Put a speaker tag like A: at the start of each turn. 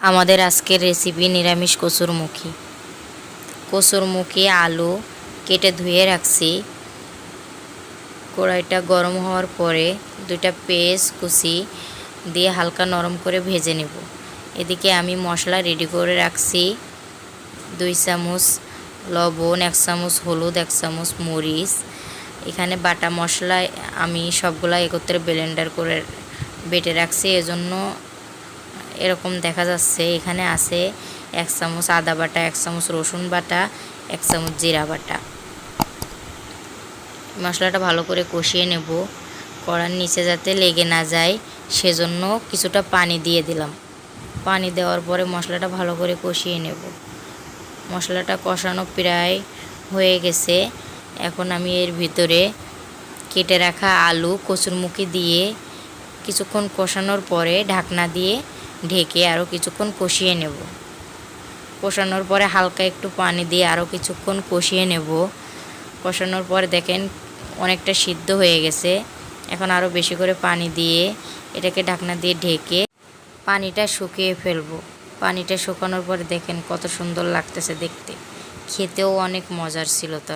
A: আমাদের আজকের রেসিপি নিরামিষ কচুরমুখী। কচুরমুখী আলু কেটে ধুয়ে রাখছি। কড়াইটা গরম হওয়ার পরে দুইটা পেঁয়াজ কুচি দিয়ে হালকা নরম করে ভেজে নেব। এদিকে আমি মশলা রেডি করে রাখছি। দুই চামচ লবণ, এক চামচ হলুদ, এক চামচ মরিচ। এখানে বাটা মশলা আমি সবগুলা একত্রে ব্লেন্ডার করে বেটে রাখছি। এজন্য এরকম দেখা যাচ্ছে। এখানে আছে এক চামচ আদা বাটা, এক চামচ রসুন বাটা, এক চামচ জিরা বাটা। মশলাটা ভালো করে কষিয়ে নেব। কড়ার নিচে যাতে লেগে না যায়, সেজন্য কিছুটা পানি দিয়ে দিলাম। পানি দেওয়ার পরে মশলাটা ভালো করে কষিয়ে নেব। মশলাটা কষানো প্রায় হয়ে গেছে। এখন আমি এর ভিতরে কেটে রাখা আলু কচুরমুখি দিয়ে কিছুক্ষণ কষানোর পরে ঢাকনা দিয়ে ঢেকে আরও কিছুক্ষণ কষিয়ে নেব। কষানোর পরে হালকা একটু পানি দিয়ে আরও কিছুক্ষণ কষিয়ে নেব। কষানোর পরে দেখেন অনেকটা সিদ্ধ হয়ে গেছে। এখন আরও বেশি করে পানি দিয়ে এটাকে ঢাকনা দিয়ে ঢেকে পানিটা শুকিয়ে ফেলব। পানিটা শুকানোর পরে দেখেন কত সুন্দর লাগতেছে দেখতে। খেতেও অনেক মজার ছিল তো।